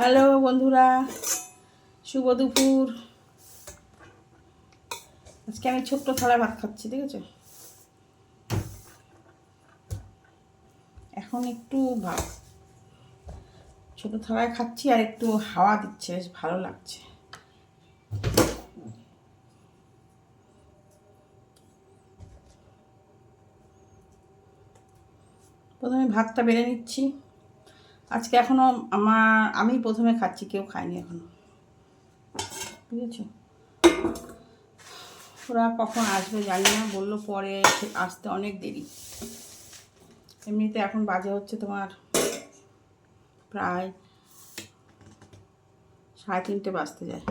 Hello বন্ধুরা, শুভ দুপুর। আজকে আমি ছোট্ট থালায় ভাত খাচ্ছি, ঠিক আছে? এখন একটু ভাত। ছোট থালায় খাচ্ছি আর একটু হাওয়া দিচ্ছে, বেশ ভালো লাগছে। প্রথমে ভাতটা বেড়ে নিচ্ছি। আজকে এখনও আমার আমি প্রথমে খাচ্ছি, কেউ খায়নি এখনও। বুঝেছ? ওরা কখন আসবে জানি না, বলল পরে আসতে অনেক দেরি। এমনিতে এখন বাজে হচ্ছে তোমার প্রায় সাড়ে তিনটে বাজতে যায়।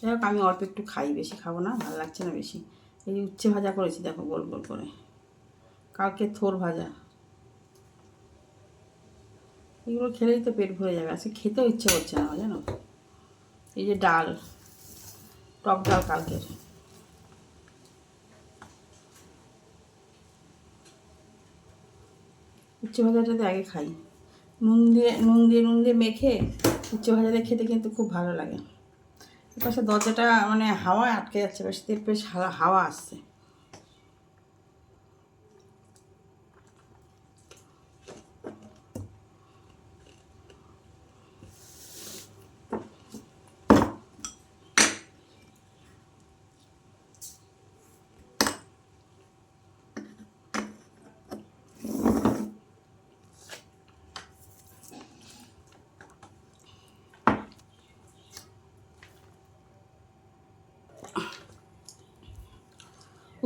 যাই হোক, আমি অল্প একটু খাই, বেশি খাব না, ভালো লাগছে না বেশি। এই উচ্ছে ভাজা করেছি, দেখো গোল গোল করে। কালকে থোর ভাজা। এগুলো খেলেই তো পেট ভরে যাবে। আজকে খেতেও ইচ্ছে করছে না, জানো? এই যে ডাল, টক ডাল কালকের উচ্ছে ভাজাটাতে আগে খাই। নুন দিয়ে নুন দিয়ে নুন দিয়ে মেখে উচ্ছে ভাজাটা খেতে কিন্তু খুব ভালো লাগে। পাশে দরজাটা মানে হাওয়ায় আটকে যাচ্ছে, বেশ বেশ হাওয়া আসছে।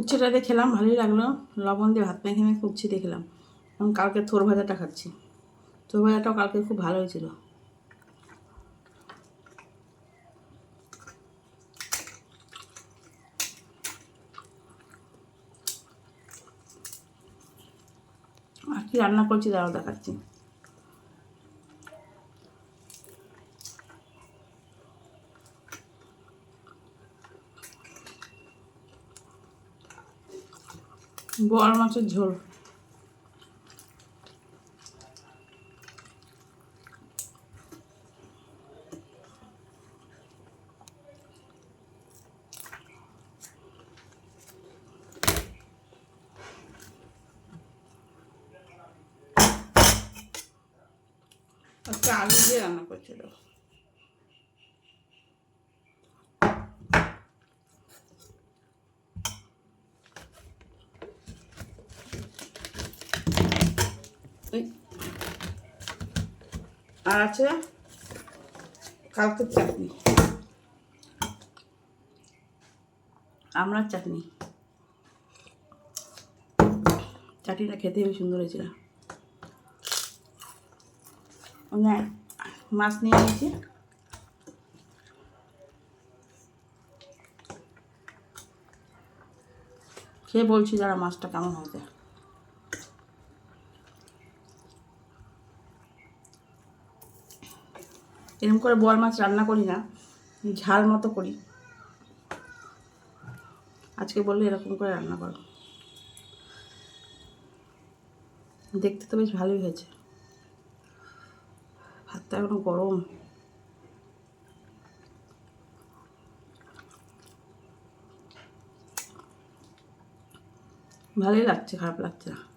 উচ্ছেটা দিয়ে খেলাম ভালোই লাগল। লবণ দিয়ে ভাত মেখে মেখে উচ্ছে দিয়ে খেলাম এবং কালকে থোর ভাজাটা খাচ্ছি। থোর ভাজাটাও কালকে খুব ভালো হয়েছিল। আর কি রান্না করছি তারাও দেখাচ্ছি। বড় মাছের ঝোল। আলু দিয়ে রান্না করছিল আর আছে কালকের চাটনি। আমড়ার চাটনি। চাটনিটা খেতে খুব সুন্দর হয়েছিল। মাছ নিয়ে নিয়েছি। খেয়ে বলছি যারা মাছটা কেমন হয়েছে। এরকম করে বোয়াল মাছ রান্না করি না, ঝাল মতো করি। আজকে বললে এরকম করে রান্না করো। দেখতে তো বেশ ভালোই হয়েছে। ভাতটা এখনও গরম। ভালোই লাগছে, খারাপ লাগছে না।